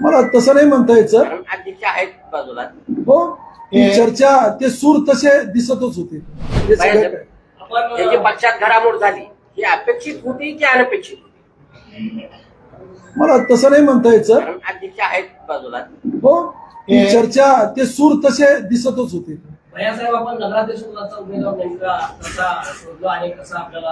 मला तसं नाही म्हणता यायचं. आहेत बाजूला. हो ती चर्चा ते सूर तसे दिसतच होते. हे सगळं काय. त्याची पक्षात घडामोड झाली ही अपेक्षित होती की अनपेक्षित होती? मला तसं नाही म्हणता यायचं. कारण अध्यक्ष आहेत बाजूला. हो ती चर्चा ते सूर तसे दिसतच होते. भैयासाहेब आपण नगराध्यक्ष पदाचा उमेदवार नेमका कसा शोधला आणि कसा आपल्याला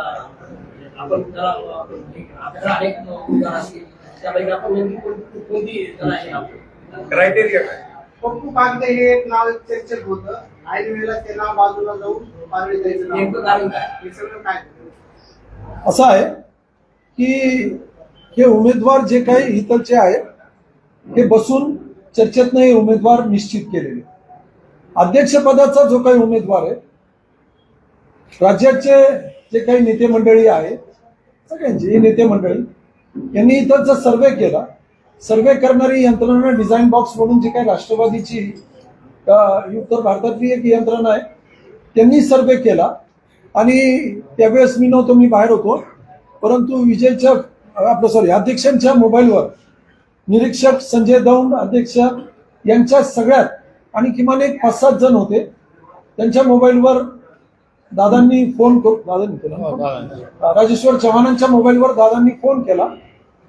आपण त्याला आपल्याला अनेक उमेदवार असतील. त्यापैकी आपण नेमकी कोण- कोणती जण आहे आपण? क्रायटेरिया काय? पप्पू कागदे हे एक नाव चर्चेत होतं. ऐन वेळेला ते नाव बाजूला जाऊन पारवी द्यायचं नाव. नेमकं कारण काय? हे सगळं काय? असं आहे की हे उमेदवार जे काही इथलचे आहेत हे बसून चर्चेतनं हे उमेदवार निश्चित केलेले. अध्यक्षपदाचा जो काही उमेदवार आहे राज्याचे जे काही नेते मंडळी आहेत सगळ्यांची ही नेते मंडळी यांनी इथलचा सर्वे केला सर्वे करणारी यंत्रणा डिझाईन बॉक्स म्हणून जी काही राष्ट्रवादीची ही उत्तर भारतातली एक यंत्रणा आहे त्यांनी सर्वे केला. आणि त्यावेळेस मी नव्हतो मी बाहेर होतो. परंतु विजयच्या आपलं सॉरी अध्यक्षांच्या मोबाईलवर निरीक्षक संजय दौंड अध्यक्ष यांच्या सगळ्यात आणि किमान एक पाच सात जण होते. त्यांच्या मोबाईलवर दादांनी फोन करू दादांनी केला. फोन? राजेश्वर चव्हाणांच्या मोबाईलवर दादांनी फोन केला.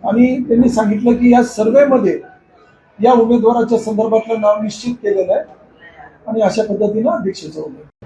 आणि त्यांनी सांगितलं की या सर्वेमध्ये या उमेदवाराच्या संदर्भातलं नाव निश्चित केलेलं आहे. आणि अशा पद्धतीनं अध्यक्षाचं उमेदवार